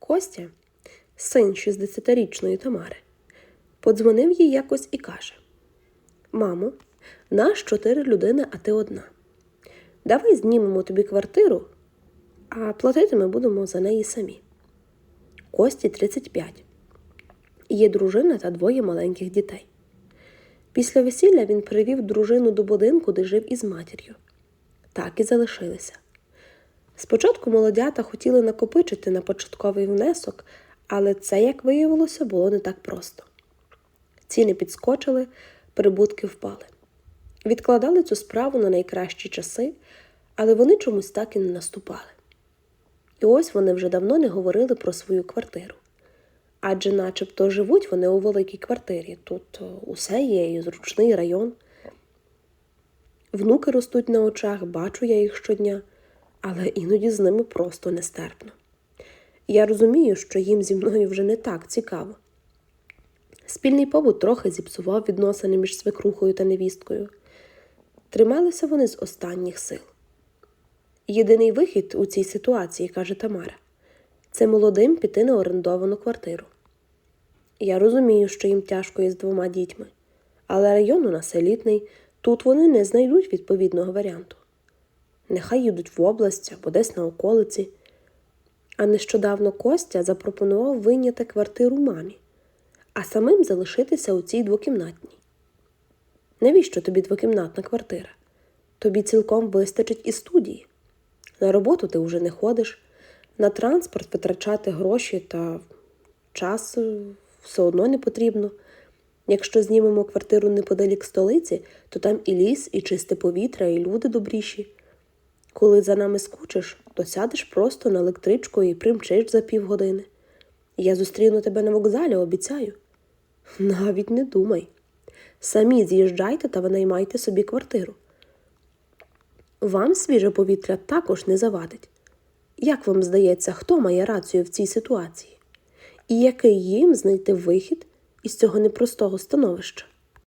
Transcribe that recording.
Костя, син 60-річної Тамари, подзвонив їй якось і каже: Мамо, нас чотири людини, а ти одна. Давай знімемо тобі квартиру, а платити ми будемо за неї самі. Кості 35. Є дружина та двоє маленьких дітей. Після весілля він привів дружину до будинку, де жив із матір'ю. Так і залишилися. Спочатку молодята хотіли накопичити на початковий внесок, але це, як виявилося, було не так просто. Ціни підскочили, прибутки впали. Відкладали цю справу на найкращі часи, але вони чомусь так і не наступали. І ось вони вже давно не говорили про свою квартиру. Адже начебто живуть вони у великій квартирі. Тут е, усе є, і зручний район. Внуки ростуть на очах, бачу я їх щодня, але іноді з ними просто нестерпно. Я розумію, що їм зі мною вже не так цікаво. Спільний побут трохи зіпсував відносини між свекрухою та невісткою. Трималися вони з останніх сил. Єдиний вихід у цій ситуації, каже Тамара, це молодим піти на орендовану квартиру. Я розумію, що їм тяжко із двома дітьми, але район у нас елітний, тут вони не знайдуть відповідного варіанту. Нехай їдуть в область або десь на околиці. А нещодавно Костя запропонував вийняти квартиру мамі, а самим залишитися у цій двокімнатній. Навіщо тобі двокімнатна квартира? Тобі цілком вистачить і студії. На роботу ти вже не ходиш, на транспорт витрачати гроші та час е, все одно не потрібно. Якщо знімемо квартиру неподалік столиці, то там і ліс, і чисте повітря, і люди добріші. Коли за нами скучиш, то сядеш просто на електричку і примчиш за півгодини. Я зустріну тебе на вокзалі, обіцяю. Навіть не думай. Самі з'їжджайте та винаймайте собі квартиру. Вам свіже повітря також не завадить. Як вам здається, хто має рацію в цій ситуації? І який їм знайти вихід із цього непростого становища?